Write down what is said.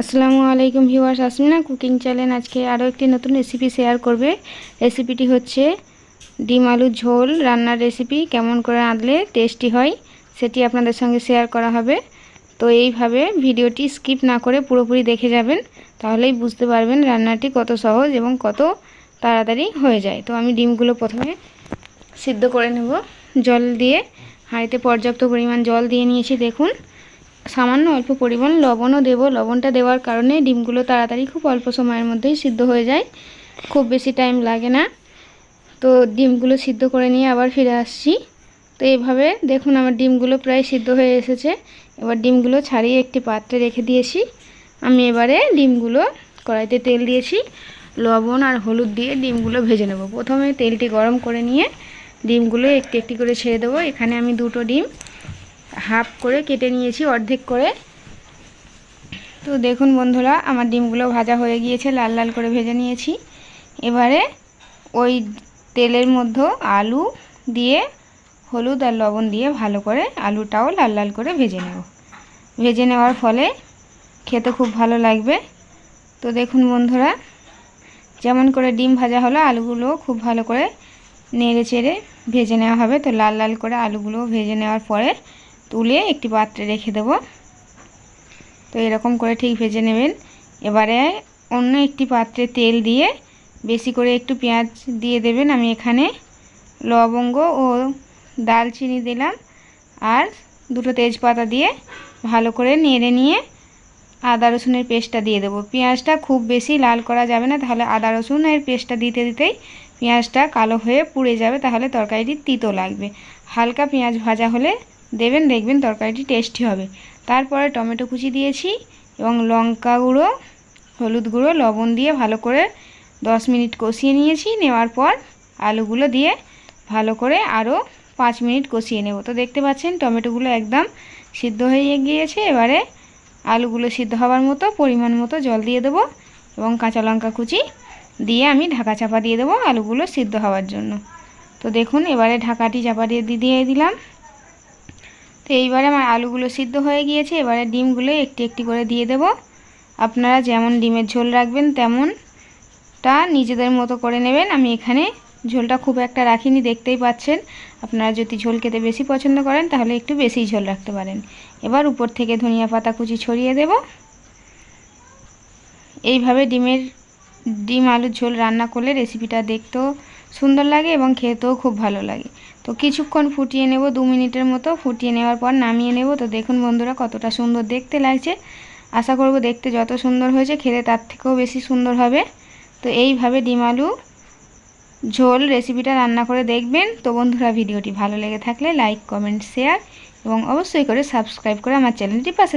আসসালামু আলাইকুম viewers, Asmina cooking channel আজকে আরও একটি নতুন রেসিপি শেয়ার করবে। রেসিপিটি হচ্ছে ডিম আলুর ঝোল, রান্নার রেসিপি কেমন করে রাঁধলে টেস্টি হয় সেটি আপনাদের সঙ্গে শেয়ার করা হবে। তো এইভাবে ভিডিওটি স্কিপ না করে পুরোপুরি দেখে যাবেন, তাহলেই বুঝতে পারবেন রান্নাটি কত সহজ এবং কত তাড়াতাড়ি হয়ে যায়। তো আমি ডিমগুলো প্রথমে সিদ্ধ করে নেব। জল দিয়ে হাঁড়িতে পর্যাপ্ত পরিমাণ জল দিয়ে নিয়েছি, দেখুন। সামান্য অল্প পরিমাণ লবণও দেব। লবণটা দেওয়ার কারণে ডিমগুলো তাড়াতাড়ি খুব অল্প সময়ের মধ্যেই সিদ্ধ হয়ে যায়। খুব বেশি টাইম লাগে না। তো ডিমগুলো সিদ্ধ করে নিয়ে আবার ফিরে আসছি। তো এইভাবে দেখুন আমার ডিমগুলো প্রায় সিদ্ধ হয়ে এসেছে। এবার ডিমগুলো ছাড়িয়ে একটি পাত্রে রেখে দিয়েছি। আমি এবারে ডিমগুলো কড়াইতে তেল দিয়েছি। লবণ আর হলুদ দিয়ে ডিমগুলো ভেজে নেব। প্রথমে তেলটি গরম করে নিয়ে ডিমগুলো একটি একটি করে ছেড়ে দেবো। এখানে আমি দুটো ডিম হাফ করে কেটে নিয়েছি, অর্ধেক করে। তো দেখুন বন্ধুরা, আমার ডিমগুলো ভাজা হয়ে গিয়েছে, লাল লাল করে ভেজে নিয়েছি। এবারে ওই তেলের মধ্যে আলু দিয়ে, হলুদ আর লবণ দিয়ে ভালো করে আলুটাও লাল লাল করে ভেজে নেব। ভেজে নেওয়ার ফলে খেতে খুব ভালো লাগবে। তো দেখুন বন্ধুরা, যেমন করে ডিম ভাজা হলো, আলুগুলো খুব ভালো করে নেড়ে চেড়ে ভেজে নেওয়া হবে। তো লাল লাল করে আলুগুলো ভেজে নেওয়ার পরে তুলে একটি পাত্রে রেখে দেব। তো এরকম করে ঠিক ভেজে নেবেন। এবারে অন্য একটি পাত্রে তেল দিয়ে বেশি করে একটু পেঁয়াজ দিয়ে দেবেন। আমি এখানে লবঙ্গ ও দালচিনি দিলাম আর দুটো তেজপাতা দিয়ে ভালো করে নেড়ে নিয়ে আদা রসুনের পেস্টটা দিয়ে দেবো। পেঁয়াজটা খুব বেশি লাল করা যাবে না, তাহলে আদা রসুন রসুনের পেস্টটা দিতে দিতেই পেঁয়াজটা কালো হয়ে পুড়ে যাবে, তাহলে তরকারিটি তিতো লাগবে। হালকা পেঁয়াজ ভাজা হলে দেবেন, দেখবেন তরকারিটি টেস্টি হবে। তারপরে টমেটো কুচি দিয়েছি এবং লঙ্কা গুঁড়ো, হলুদ গুঁড়ো, লবণ দিয়ে ভালো করে দশ মিনিট কষিয়ে নিয়েছি। নেওয়ার পর আলুগুলো দিয়ে ভালো করে আরও পাঁচ মিনিট কষিয়ে নেব। তো দেখতে পাচ্ছেন টমেটোগুলো একদম সিদ্ধ হয়ে গিয়েছে। এবারে আলুগুলো সিদ্ধ হওয়ার মতো, পরিমাণ মতো জল দিয়ে দেবো এবং কাঁচা লঙ্কা কুচি দিয়ে আমি ঢাকা চাপা দিয়ে দেবো আলুগুলো সিদ্ধ হওয়ার জন্য। তো দেখুন, এবারে ঢাকাটি চাপা দিয়ে দিয়ে দিলাম। তো এইবারে আমার আলুগুলো সিদ্ধ হয়ে গিয়েছে, এবারে ডিমগুলো একটি একটি করে দিয়ে দেব। আপনারা যেমন ডিমের ঝোল রাখবেন তেমনটা নিজেদের মতো করে নেবেন। আমি এখানে ঝোলটা খুব একটা রাখিনি, দেখতেই পাচ্ছেন। আপনারা যদি ঝোল খেতে বেশি পছন্দ করেন, তাহলে একটু বেশি ঝোল রাখতে পারেন। এবার উপর থেকে ধনিয়া পাতা কুচি ছড়িয়ে দেব। এইভাবে ডিমের, ডিম আলুর ঝোল রান্না করলে রেসিপিটা দেখতেও সুন্দর লাগে এবং খেতেও খুব ভালো লাগে। তো কিছুক্ষণ ফুটিয়ে নেব, দু মিনিটের মতো ফুটিয়ে নেওয়ার পর নামিয়ে নেব। তো দেখুন বন্ধুরা কতটা সুন্দর দেখতে লাগছে। আশা করব দেখতে যত সুন্দর হয়েছে খেতে তার থেকেও বেশি সুন্দর হবে। তো এইভাবে ডিম আলু ঝোল রেসিপিটা রান্না করে দেখবেন। তো বন্ধুরা ভিডিওটি ভালো লেগে থাকলে লাইক কমেন্ট শেয়ার এবং অবশ্যই করে সাবস্ক্রাইব করে আমার চ্যানেলটি পাশে